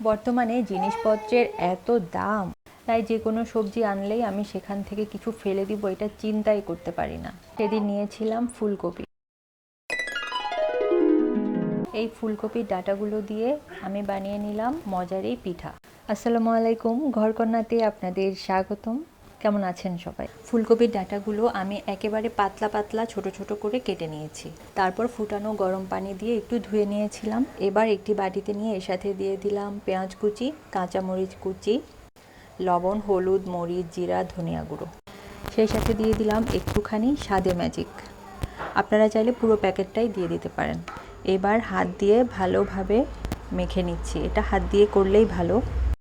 বর্তমানে জিনিসপত্রের এত দাম, তাই যে কোনো সবজি আনলেই আমি সেখান থেকে কিছু ফেলে দিব, এটা চিন্তাই করতে পারি না। সেদিন নিয়েছিলাম ফুলকপি। এই ফুলকপির ডাটাগুলো দিয়ে আমি বানিয়ে নিলাম মজার এই পিঠা। আসসালামু আলাইকুম, ঘরকন্যাতে আপনাদের স্বাগতম। কেমন আছেন সবাই? ফুলকপির ডাটাগুলো আমি একেবারে পাতলা পাতলা ছোট ছোট করে কেটে নিয়েছি। তারপর ফুটানো গরম পানি দিয়ে একটু ধুয়ে নিয়েছিলাম। এবার একটি বাটিতে নিয়ে এর সাথে দিয়ে দিলাম পেঁয়াজ কুচি, কাঁচামরিচ কুচি, লবণ, হলুদ, মরিচ, জিরা, ধনিয়া গুঁড়ো। সেই সাথে দিয়ে দিলাম একটুখানি স্বাদে ম্যাজিক। আপনারা চাইলে পুরো প্যাকেটটাই দিয়ে দিতে পারেন। এবার হাত দিয়ে ভালোভাবে মেখে নিচ্ছি। এটা হাত দিয়ে করলেই ভালো।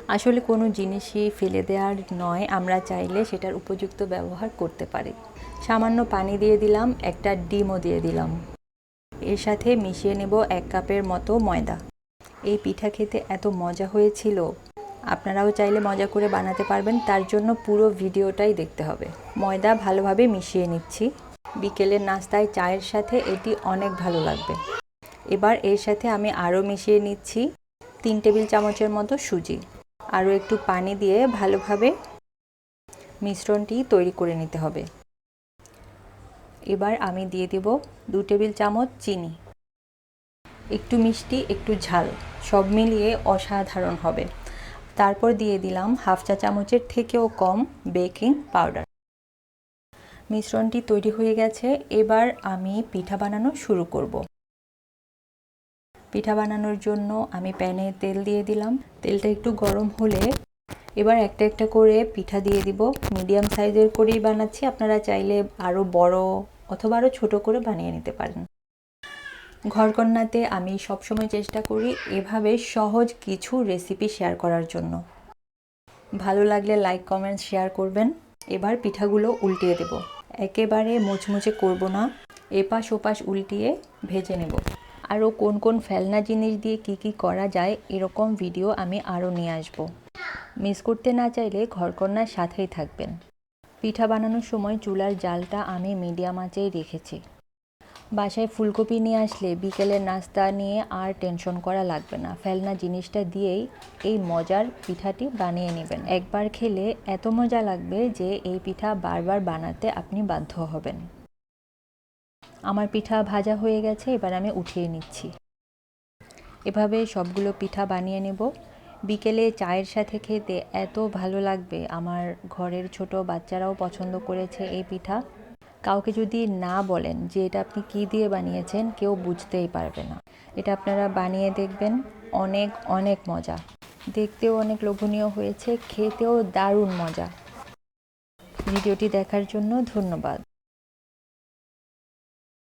আসলে কোনো জিনিসই ফেলে দেওয়ার নয়, আমরা চাইলে সেটার উপযুক্ত ব্যবহার করতে পারি। সামান্য পানি দিয়ে দিলাম, একটা ডিমও দিয়ে দিলাম। এর সাথে মিশিয়ে নেব এক কাপের মতো ময়দা। এই পিঠা খেতে এত মজা হয়েছিল। আপনারাও চাইলে মজা করে বানাতে পারবেন, তার জন্য পুরো ভিডিওটাই দেখতে হবে। ময়দা ভালোভাবে মিশিয়ে নিচ্ছি। বিকেলের নাস্তায় চায়ের সাথে এটি অনেক ভালো লাগবে। এবার এর সাথে আমি আরও মিশিয়ে নিচ্ছি তিন টেবিল চামচের মতো সুজি। আরও একটু পানি দিয়ে ভালোভাবে মিশ্রণটি তৈরি করে নিতে হবে। এবার আমি দিয়ে দেব দু টেবিল চামচ চিনি। একটু মিষ্টি, একটু ঝাল, সব মিলিয়ে অসাধারণ হবে। তারপর দিয়ে দিলাম হাফ চা চামচের থেকেও কম বেকিং পাউডার। মিশ্রণটি তৈরি হয়ে গেছে, এবার আমি পিঠা বানানো শুরু করব। পিঠা বানানোর জন্য আমি প্যানে তেল দিয়ে দিলাম। তেলটা একটু গরম হলে এবার একটা একটা করে পিঠা দিয়ে দিব। মিডিয়াম সাইজের করেই বানাচ্ছি। আপনারা চাইলে আরও বড় অথবা আরও ছোটো করে বানিয়ে নিতে পারেন। ঘরকন্যাতে আমি সবসময় চেষ্টা করি এভাবে সহজ কিছু রেসিপি শেয়ার করার জন্য। ভালো লাগলে লাইক, কমেন্ট, শেয়ার করবেন। এবার পিঠাগুলো উল্টিয়ে দেব। একেবারে মুচমুচে করব না। এপাশ ওপাশ উল্টিয়ে ভেজে নেব। আরও কোন কোন ফেলনা জিনিস দিয়ে কি কি করা যায়, এরকম ভিডিও আমি আরও নিয়ে আসব। মিস করতে না চাইলে ঘরকন্যার সাথেই থাকবেন। পিঠা বানানোর সময় চুলার জালটা আমি মিডিয়াম আঁচেই রেখেছি। বাসায় ফুলকপি নিয়ে আসলে বিকেলের নাস্তা নিয়ে আর টেনশন করা লাগবে না। ফেলনা জিনিসটা দিয়েই এই মজার পিঠাটি বানিয়ে নেবেন। একবার খেলে এত মজা লাগবে যে এই পিঠা বারবার বানাতে আপনি বাধ্য হবেন। আমার পিঠা ভাজা হয়ে গেছে, এবার আমি উঠিয়ে নিচ্ছি। এভাবে সবগুলো পিঠা বানিয়ে নেব। বিকেলে চায়ের সাথে খেতে এত ভালো লাগবে। আমার ঘরের ছোট বাচ্চারাও পছন্দ করেছে এই পিঠা। কাউকে যদি না বলেন যে এটা আপনি কি দিয়ে বানিয়েছেন, কেউ বুঝতেই পারবে না। এটা আপনারা বানিয়ে দেখবেন, অনেক অনেক মজা। দেখতেও অনেক লোভনীয় হয়েছে, খেতেও দারুণ মজা। ভিডিওটি দেখার জন্য ধন্যবাদ।